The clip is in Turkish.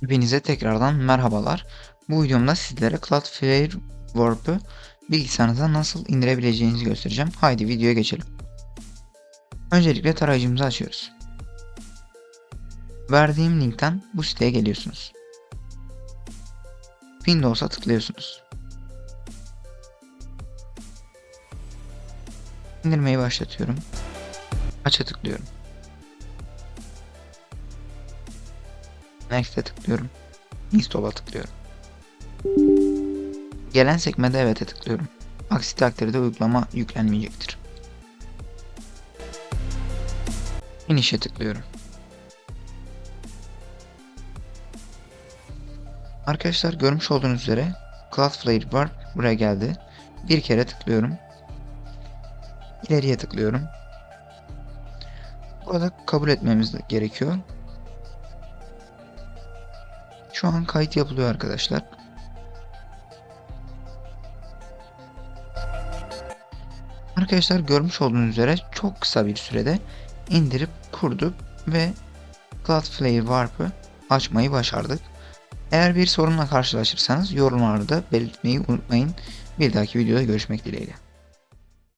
Hepinize tekrardan merhabalar. Bu videomda sizlere Cloudflare Warp'ı bilgisayarınıza nasıl indirebileceğinizi göstereceğim. Haydi videoya geçelim. Öncelikle tarayıcımızı açıyoruz. Verdiğim linkten bu siteye geliyorsunuz. Windows'a tıklıyorsunuz. İndirmeyi başlatıyorum. Aç'a tıklıyorum. Next'e tıklıyorum. Install'a tıklıyorum. Gelen sekmede evet'e tıklıyorum. Aksi takdirde uygulama yüklenmeyecektir. Finish'e tıklıyorum. Arkadaşlar görmüş olduğunuz üzere Cloudflare Warp buraya geldi. Bir kere tıklıyorum. İleriye tıklıyorum. Burada kabul etmemiz gerekiyor. Şu an kayıt yapılıyor arkadaşlar. Arkadaşlar görmüş olduğunuz üzere çok kısa bir sürede indirip kurduk ve Cloudflare Warp'ı açmayı başardık. Eğer bir sorunla karşılaşırsanız yorumlarda belirtmeyi unutmayın. Bir dahaki videoda görüşmek dileğiyle.